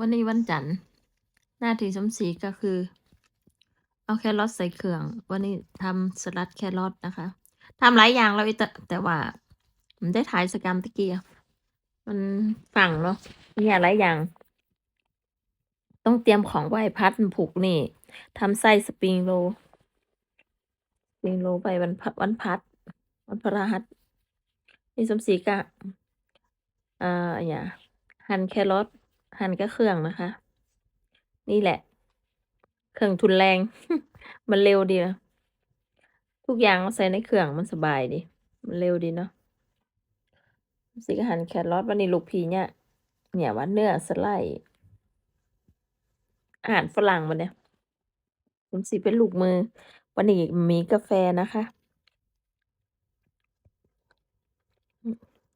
วันนี้วันจันทร์ หน้าที่สมศรีก็คือ เอาแครอทใส่เครื่อง วันนี้ทำสลัดแครอทนะคะทำหลายอย่างแล้วแต่แต่ว่าผมได้ถ่ายสกรรมตะกี้มันฝั่งเนาะเนี่ยหลายอย่าง ต้องเตรียมของไหว้พัดผูกนี่ทำไส้สปริงโรสปริงโรไปวันพะวันพัด วันพฤหัสนี่สมศรีก็เอ่ออย่าหั่นแครอท หั่นก็เครื่องนะคะ นี่แหละ เครื่องทุนแรง มันเร็วดีนะทุกอย่างใส่ในเครื่องมันสบายดี มันเร็วดีเนาะสิกหั่นแครอทวันนี้ลูกพีเนี่ย เนี่ยว่าเนื้อสไลด์อาหารฝรั่งวันเนี่ยผมสิเป็นลูกมือ วันนี้มีกาแฟนะคะ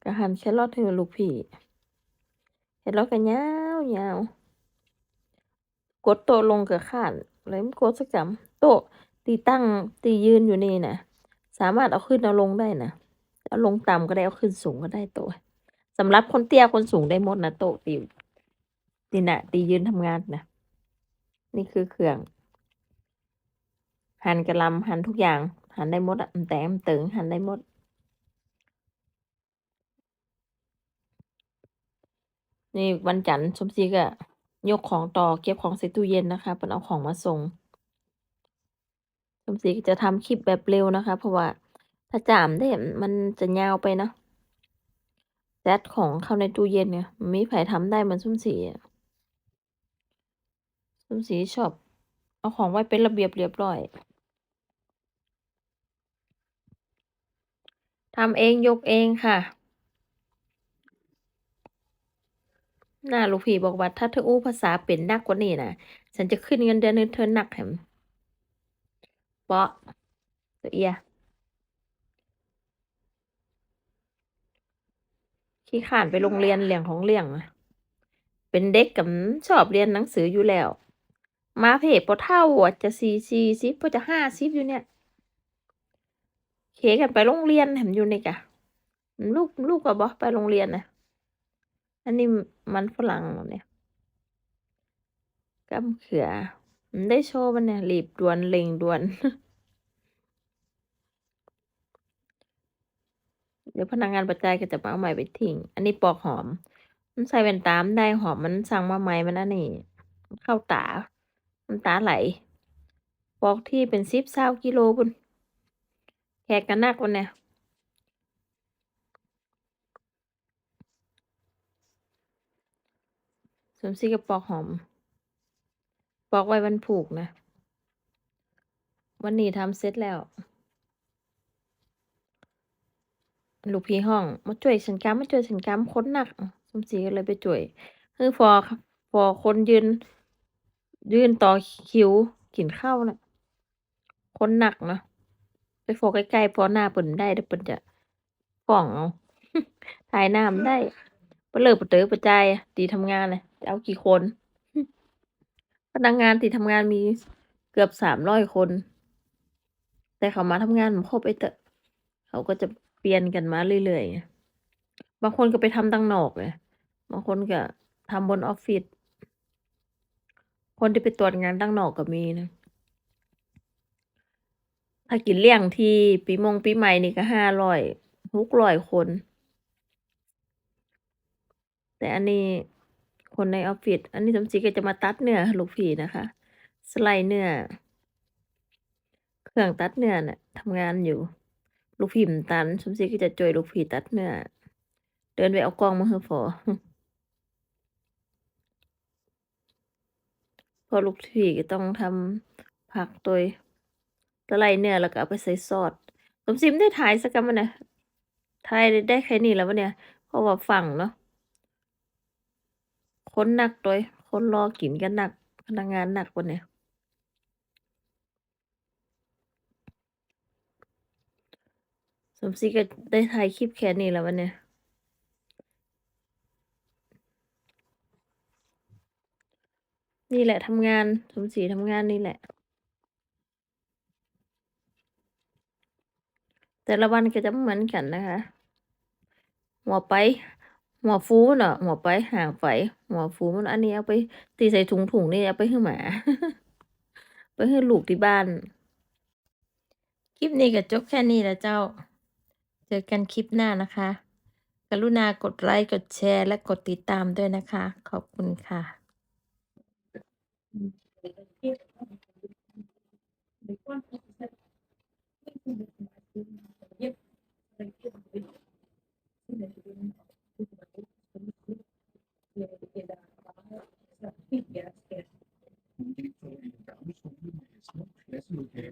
ก็หั่นแครอทให้ลูกพี่แครอทก็ยา วยาว กดโตลงกับขานเลยมันกดสักจำโตตีตั้งตียืนอยู่นี่นะสามารถเอาขึ้นเอาลงได้นะเอาลงต่ำก็ได้เอาขึ้นสูงก็ได้โตสำหรับคนเตี้ยคนสูงได้หมดนะโตะตีตีนะตียืนทำงานนะนี่คือเครื่อง หั่นกระลำหั่นทุกอย่าง หั่นได้หมดอะแต่มตึงหั่นได้หมด นี่วันจันทร์สมศรีก็ยกของต่อเก็บของใส่ตู้เย็นนะคะเป็นเอาของมาส่งสมศรีจะทำคลิปแบบเร็วนะคะ เพราะว่าถ้าจามได้มันจะยาวไปนะแซดของเข้าในตู้เย็นเนี่ยมันไม่ไผทำได้เหมันสมศรีอะสมศรีชอบ เอาของไว้เป็นระเบียบเรียบร้อยทำเองยกเองค่ะ น่าลูกพี่บอกว่าถ้าเธออู้ภาษาเป็นนักกว่านี้นะฉันจะขึ้นเงินเดือนให้เธอหนักแถมเปาะตัวเอียขี้ข่านไปโรงเรียนเลี้ยงของเลี้ยงเป็นเด็กกับชอบเรียนหนังสืออยู่แล้ว มาเพจพอเท่าอะจะสี่สี่สิบพอจะห้าสิบอยู่เนี่ยเคกันไปโรงเรียนแถมอยู่นี่กะลูกลูกก็บอกไปโรงเรียนนะ อันนี้มันฝรั่งเนี่ยกำเขือมันได้โชว์มันเนี่ยรีบด่วนเร่งด่วน เดี๋ยวพนักงานประจายก็จะมาเอาใหม่ไปทิ้ง อันนี้ปอกหอม มันใส่แว่นตามได้หอมมันสั่งมาใหม่มันนั่นนี่ เข้าตามันตาไหล ปอกที่เป็นสิบเศร้ากิโลบุนแขกกันนักวันเนี่ย สวมซีกับปอกหอม ปอกไว้วันผูกนะ วันนี้ทำเสร็จแล้ว ลูกพี่ห้อง มาช่วยฉันกำมาช่วยฉันกำค้นหนัก สมศรีก็เลยไปช่วยคือพอพอคนยืน ยืนต่อคิวกินข้าวนะคนหนักนะไปโฟกใกล้ๆพอหน้าเปิ่นได้เดี๋ยวเปิ่นจะฟ้องเอาถ่ายน้ามได้เปเลิกปเตอประจายตีทำงานเลย จะเอากี่คน พนักงานที่ทำงานมีเกือบสามร้อยคน แต่เขามาทำงานครบไอเตอะเขาก็จะเปลี่ยนกันมาเรื่อยๆ บางคนก็ไปทำตังนอกเลยบางคนก็ทำบนออฟฟิศ คนที่ไปตรวจงานตั้งนอกก็มีนะ ถ้ากินเลี้ยงที่ปีมงปีใหม่นี่ก็ห้าร้อยหกร้อยคน แต่อันนี้ คนในออฟฟิศอันนี้สมศรีก็จะมาตัดเนื้อลูกผีนะคะ สไลด์เนื้อเครื่องตัดเนื้อน่ะทำงานอยู่ ลูกผีมนตันสมศรีก็จะจอยลูกผีตัดเนื้อเดินไปเอากล้องมาเฮอฟอพอลูกผีก็ต้องทำผักตัวสไลด์เนื้อแล้วก็เอาไปใส่ซอสสมศรีไม่ได้ถ่ายสักกันมันนะถ่ายได้แค่นี้แล้ววะเนี่ยเพราะว่าฝั่งเนาะ คนหนักตัวคนรอกินกันหนัก พนักงานหนักกว่าเนี่ยสมศรีก็ได้ถ่ายคลิปแค่นี้แล้ววันเนี้ยนี่แหละทำงานสมศรีทำงานนี่แหละ แต่ละวันก็จะเหมือนกันนะคะ หัวไป หัวฟูน่ะหัวไปหางไป หัวฟูมันอันนี้เอาไปตีใส่ถุงๆนี่เอาไปให้หมา ไปให้ลูกที่บ้าน คลิปนี้ก็จบแค่นี้แหละเจ้า เจอกันคลิปหน้านะคะ กรุณากดไลค์กดแชร์และกดติดตามด้วยนะคะ ขอบคุณค่ะ